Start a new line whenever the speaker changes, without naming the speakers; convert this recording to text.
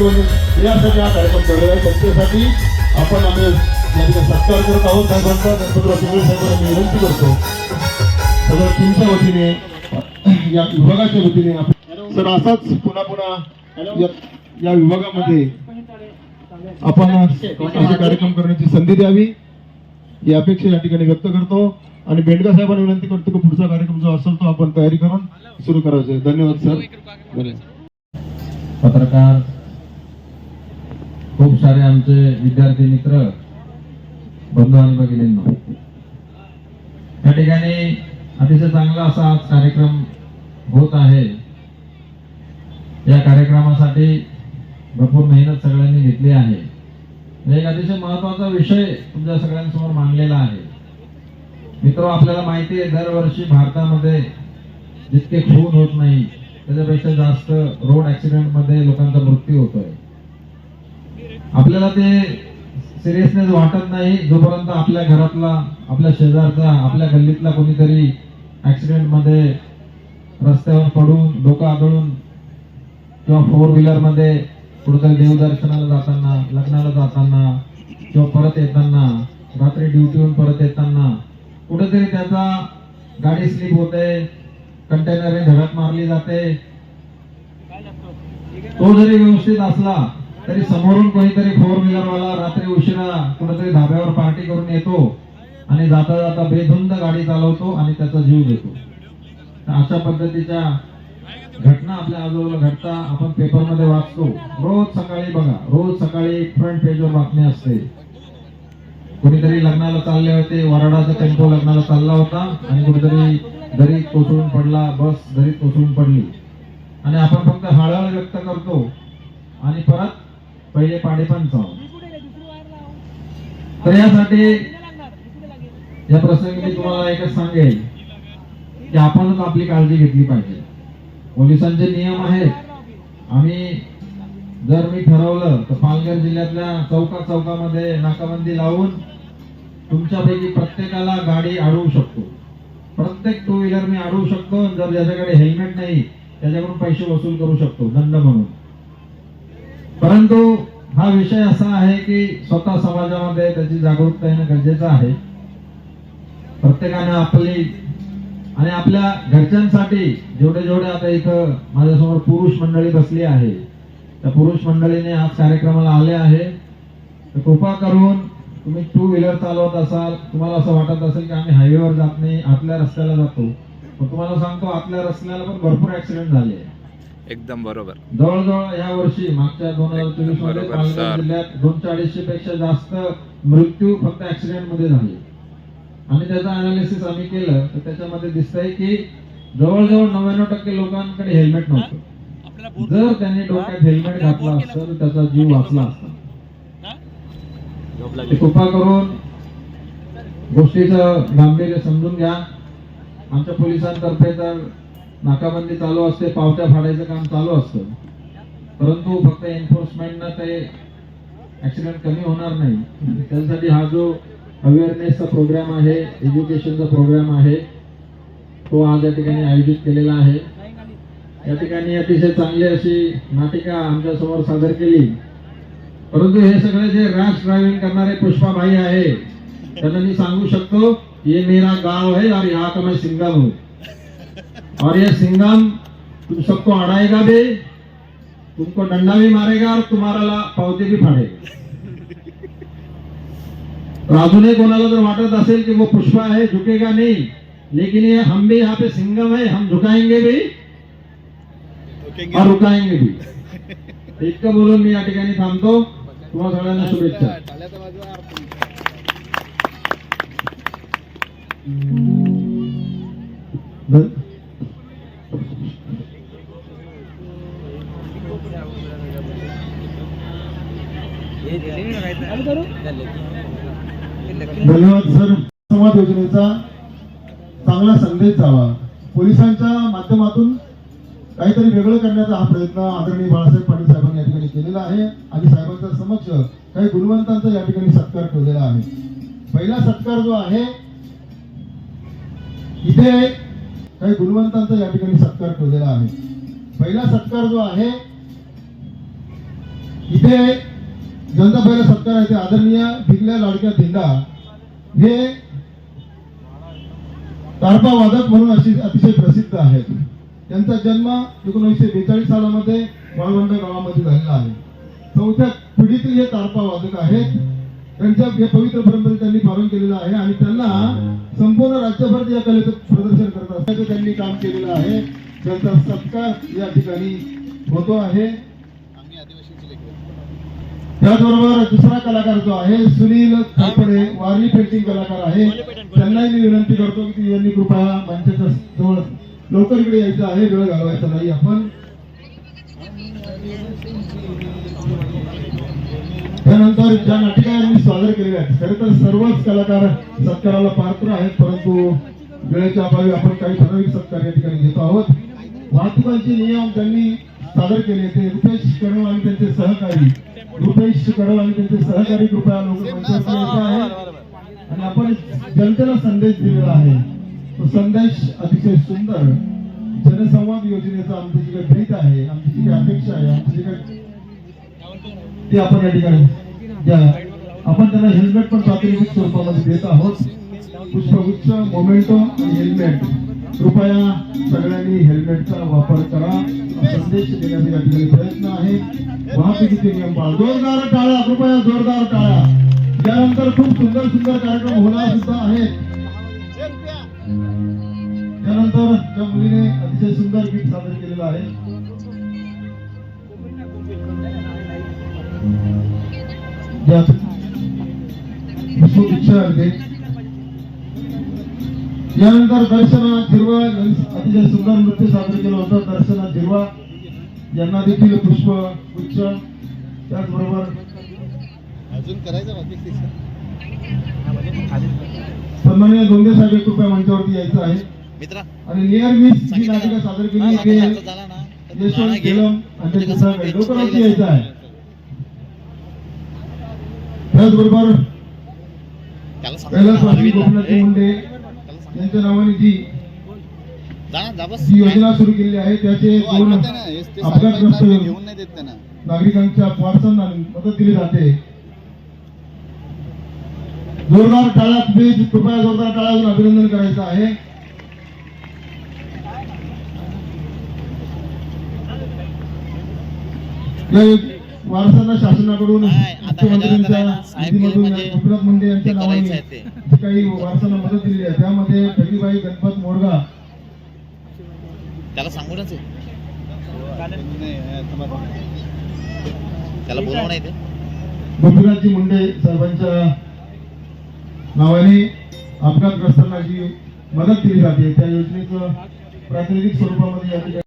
नेतृत्व यासाठी हा कार्यक्रम ठेवलेला आहे. त्यांच्यासाठी आपण आम्ही त्यांचा सत्कार करत आहोत. साहेबांचा गणपतराव पिंगळे साहेबांना मी विनंती करतो. सगळं टीमच्या वतीने या विभागाच्या वतीने सर असाच पुन्हा पुन्हा या- विभागामध्ये आपण असे कार्यक्रम करण्याची संधी द्यावी. ही अपेक्षा या ठिकाणी व्यक्त करतो. आणि बेंडका साहेबांना विनंती करतो की पुढचा कार्यक्रम जो असेल तो आपण तयारी करून सुरू करायचं आहे. धन्यवाद सर.
पत्रकार खूप सारे आमचे विद्यार्थी मित्र बंधू आणि भगिनींना. या ठिकाणी अतिशय चांगला असा आज कार्यक्रम होत आहे. या कार्यक्रमासाठी भरपूर मेहनत सगळ्यांनी घेतली आहे. एक अतिशय महत्त्वाचा विषय तुमच्या सगळ्यांसमोर मांडलेला आहे. मित्र आपल्याला माहिती आहे दरवर्षी भारतामध्ये जितके खून होत नाही त्याच्यापेक्षा जास्त रोड ऍक्सिडेंटमध्ये लोकांचा मृत्यू होतोय. आपल्याला ते सिरियसनेस वाटत नाही. जोपर्यंत आपल्या घरातला आपल्या शेजारचा आपल्या गल्लीतला कोणीतरी ॲक्सिडेंटमध्ये रस्त्यावर पडून डोकं आदळून किंवा फोर व्हीलरमध्ये कुठेतरी देवदर्शनाला जाताना लग्नाला जाताना किंवा परत येताना रात्री ड्युटीहून परत येताना कुठेतरी त्याचा गाडी स्लिप होते कंटेनर धडक मारली जाते. तो जरी व्यवस्थित असला तरी समोरून कोणीतरी फोर व्हीलर वाला रात्री उशिरा कुठेतरी धाब्यावर पार्टी करून येतो आणि जाता जाता बेधुंद गाडी चालवतो आणि त्याचा जीव देतो तर अशा पद्धतीच्या घटना आपल्या आजूबाजूला घडता आपण पेपरमध्ये वाचतो. रोज सकाळी बघा रोज सकाळी फ्रंट पेजवर बातमी असते. कुणीतरी लग्नाला चालले होते वराडाचा टेम्पो लग्नाला चालला होता आणि कुठेतरी दरीत कोसळून पडला बस दरीत कोसळून पडली. आणि आपण फक्त हळहळ व्यक्त करतो आणि परत पहिले पाडेपण चाव तर यासाठी या प्रसंगी मी तुम्हाला एकच सांगेल की आपणच आपली काळजी घेतली पाहिजे. पोलिसांचे नियम आहेत. आम्ही जर मी ठरवलं तर पालघर जिल्ह्यातल्या चौका चौकामध्ये नाकाबंदी लावून तुमच्यापैकी प्रत्येकाला गाडी अडवू शकतो. प्रत्येक टू व्हीलर मी अडवू शकतो जर ज्याच्याकडे हेल्मेट नाही त्याच्याकडून पैसे वसूल करू शकतो दंड म्हणून. परंतु हा विषय असा आहे की स्वतः समाजामध्ये त्याची जागरूकता येणं गरजेचं आहे. प्रत्येकाने आपली आणि आपल्या घरच्यांसाठी जेवढे जेवढे आता इथं माझ्यासमोर पुरुष मंडळी बसली आहे त्या पुरुष मंडळीने आज कार्यक्रमाला आले आहे. तर कृपा करून तुम्ही टू व्हीलर चालवत असाल तुम्हाला असं वाटत असेल की आम्ही हायवेवर जात नाही आतल्या रस्त्याला जातो. पण तुम्हाला सांगतो आतल्या रस्त्याला पण भरपूर ऍक्सिडेंट झाले आहे.
एकदम बरोबर.
जवळजवळ या वर्षी मागच्या दोन हजार
चोवीसमध्ये
पालघर. जिल्ह्यात दोनशे अडीचशे पेक्षा जास्त मृत्यू फक्त ऍक्सिडेंटमध्ये झाले. आणि त्याचं अनालिसिस आम्ही केलं तर त्याच्यामध्ये दिसतंय की जवळजवळ नव्याण्णव टक्के लोकांकडे हेल्मेट नव्हतं. जर त्यांनी डोक्यात हेल्मेट घातलं असतं तर त्याचा जीव वाचला असता. कृपा करून गोष्टीचं गांभीर्य समजून घ्या. आमच्या पोलिसांतर्फे तर नाकाबंदी चालू असते पावत्या फाडायचं काम चालू असतं. परंतु फक्त एन्फोर्समेंटनं ते ऍक्सिडेंट कमी होणार नाही. त्यासाठी हा जो अवेअरनेसचा प्रोग्राम आहे एज्युकेशनचा प्रोग्राम आहे तो आज या ठिकाणी आयोजित केलेला आहे. या ठिकाणी अतिशय चांगली अशी नाटिका आमच्यासमोर सादर केली. परंतु हे सगळे जे रॅश ड्रायव्हिंग करणारे पुष्पाभाई आहे त्यांना मी सांगू शकतो ये मेरा गाव है और यहाँ का मैं सिंगल हूँ. और ये सिंगम तुम सबको अड़ाएगा भी तुमको डंडा भी मारेगा और तुम्हारा ला- पावती भी फाड़ेगा। अजूनही कोणाला जर वाटत असेल की वो पुष्पा है झुकेगा नहीं लेकिन ये हम भी यहाँ पे सिंगम है हम झुकाएंगे भी और रुकाएंगे भी। इतकं बोलून मी या ठिकाणी थांबतो। तुम्हाला सगळ्यांना शुभेच्छा।
धन्यवाद सर संवाद योजनेचा चांगला संदेश जावा पोलिसांच्या माध्यमातून काहीतरी वेगळं करण्याचा हा प्रयत्न आदरणीय बाळासाहेब पाटील साहेबांनी या ठिकाणी केलेला आहे आणि साहेबांच्या समक्ष काही गुणवंतांचा या ठिकाणी सत्कार ठेवलेला आहे. पहिला सत्कार जो आहे इथे काही गुणवंतांचा या ठिकाणी सत्कार ठेवलेला आहे. पहिला सत्कार जो आहे इथे ज्यांचा पहिला सत्कार आहे ते आदरणीय भिकल्या लाडक्या दिंडा हे तारपा वादक म्हणून अशी अतिशय प्रसिद्ध आहेत. त्यांचा जन्म एकोणीसशे बेचाळीस सालामध्ये वाळवंड गावामध्ये झालेला आहे. चौथ्या पिढीतील हे तारपा वादक आहेत. त्यांच्या या पवित्र परंपरेत त्यांनी पालन केलेलं आहे आणि त्यांना संपूर्ण राज्यभर या कलेचं प्रदर्शन करत असल्याचं त्यांनी काम केलेलं आहे. त्यांचा सत्कार या ठिकाणी होतो आहे. त्याचबरोबर दुसरा कलाकार जो आहे सुनील खापडे वारली पेंटिंग कलाकार आहे. त्यांनाही मी विनंती करतो की यांनी कृपया मंचाच्या जवळ लवकर इकडे यायचं आहे वेळ घालवायचा नाही आपण. त्यानंतर ज्या नाटिकांनी सादर केलेल्या आहेत खरे तर सर्वच कलाकार सत्काराला पात्र आहेत परंतु वेळेच्या अभावी आपण काही ठराविक सत्कार या ठिकाणी घेतो आहोत. वाहतुकांचे नियम त्यांनी सादर केले. ते रुपेश कडव आणि त्यांचे सहकारी. रुपेश कडव आणि त्यांचे सहकारी कृपया लोक आहे. आणि आपण जनतेला संदेश दिलेला आहे. तो संदेश अतिशय सुंदर जनसंवाद योजनेचा आमची जी काही भीत आहे आमची जी काही अपेक्षा आहे आमची जी काही ते आपण या ठिकाणी आपण त्यांना हेल्मेट पण प्रातिनिधिक स्वरूपामध्ये देत आहोत. पुष्पगुच्छ मोमेंटो आणि हेल्मेट कृपया सगळ्यांनी हेल्मेटचा वापर करा. संदेश देण्याचा या ठिकाणी प्रयत्न आहे. वाहतुकीचे नियम पाळ. जोरदार टाळ्या कृपया जोरदार टाळ्या त्यानंतर खूप सुंदर सुंदर कार्यक्रम होणार सुद्धा आहे. त्यानंतर त्या मुलीने अतिशय सुंदर गीत सादर केलेलं आहे. ज्यात पुष्पगुच्छ आहे. यानंतर दर्शना जिरवा यांनी अतिशय सुंदर नृत्य सादर केलं होतं. दर्शना जिरवा यांना देखील पुष्प गुच्छ त्याचबरोबर
अजून करायचं बाकी
सन्माननीय दोंदे साहेब एक रुपया मंचावरती यायचं आहे.
मित्रा.
आणि नियर मिस जी नाटिका सादर केली ते यशवंत. केलम आणि त्यांचे
कसं
सहकारी
राहिलं
यायचं आहे. त्याचबरोबर गोपीनाथ
ए,
मुंडे. यांच्या नावाने जी
जा
योजना सुरू केलेली आहे त्याचे दोन
ते
अपघातग्रस्त नागरिकांच्या वारसांना मदत दिली जाते. जोरदार टाळ्या प्लीज कृपया जोरदार टाळ्यातून अभिनंदन करायचं आहे. या वारसांना शासनाकडून मुख्यमंत्र्यांच्या
गेले म्हणजे
गोपीनाथ मुंडे यांच्या नावाने. जी काही वारसांना मदत दिली आहे त्यामध्ये ठगीबाई गणपत मोरगा
त्याला सांगूनच आहे. त्याला बोलव नाही ते
गोपीनाथजी मुंडे साहेबांच्या नावाने अपघातग्रस्तांना जी मदत केली जाते त्या योजनेचं प्रातिनिधिक स्वरूपामध्ये या ठिकाणी